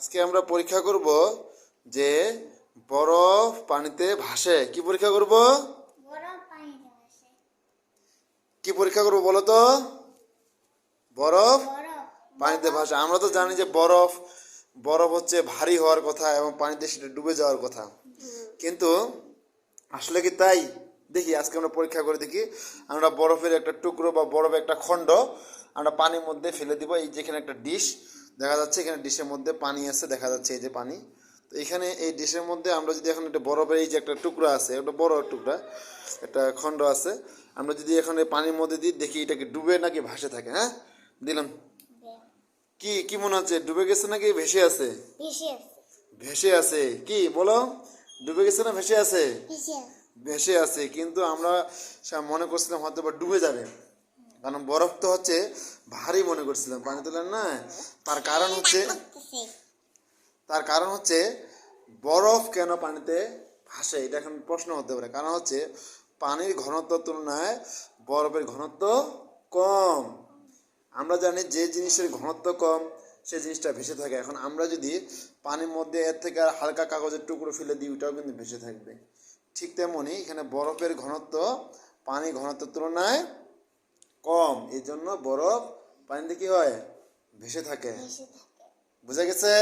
আজকে আমরা পরীক্ষা করব যে বরফ পানিতে ভাসে কি পরীক্ষা করব? কি পরীক্ষা করব বলো তো? বরফ বরফ পানিতে ভাসে। আমরা তো জানি যে বরফ বরফ হচ্ছে ভারী হওয়ার কথা এবং পানিতে সেটা ডুবে যাওয়ার কথা। কিন্তু আসলে কি তাই? দেখি আজকে আমরা পরীক্ষা করে দেখি। আমরা বরফের একটা টুকরো বা বরফের একটা খণ্ড আমরা পানির মধ্যে ফেলে দিব এই যেখানে একটা ডিশ। দেখা যাচ্ছে এখানে ডিশের মধ্যে পানি আছে দেখা যাচ্ছে এই যে পানি। তো এখানে এই ডিশের মধ্যে আমরা যদি এখন একটা বরফের এই যে একটা টুকরো আছে একটা বড় টুকরা একটা খণ্ড আছে আমরা যদি এখানে পানির মধ্যে দিই দেখি এটাকে ডুবে নাকি ভাসে থাকে হ্যাঁ? দিলাম। কি কি মনে হচ্ছে ডুবে গেছে নাকি ভেসে আছে? ভেসে আছে। কি বলো? ডুবে গেছে না ভেসে আছে? ভেসে আছে। কিন্তু আমরা মনে করছিলাম হয়তো বা ডুবে যাবে। কারণ বরফ তো হচ্ছে ভারী মনে করছিলাম পানি তোলেন না তার কারণ হচ্ছে তার কারণ হচ্ছে বরফ কেন পানিতে ভাসে? এটা এখন প্রশ্ন হতে পারে। কারণ হচ্ছে পানির ঘনত্ব তুলনায় বরফের ঘনত্ব কম। আমরা জানি যে জিনিসের ঘনত্ব কম সে জিনিসটা ভেসে থাকে। এখন আমরা যদি পানির মধ্যে এর থেকে আর হালকা কাগজের টুকরো ফেলে দিই ওটাও কিন্তু ভেসে থাকবে। ঠিক তেমনই এখানে বরফের ঘনত্ব পানির ঘনত্বের তুলনায় কম। এই জন্য বরফ পানিতে কি হয়? ভেসে থাকে। বুঝা গেছে?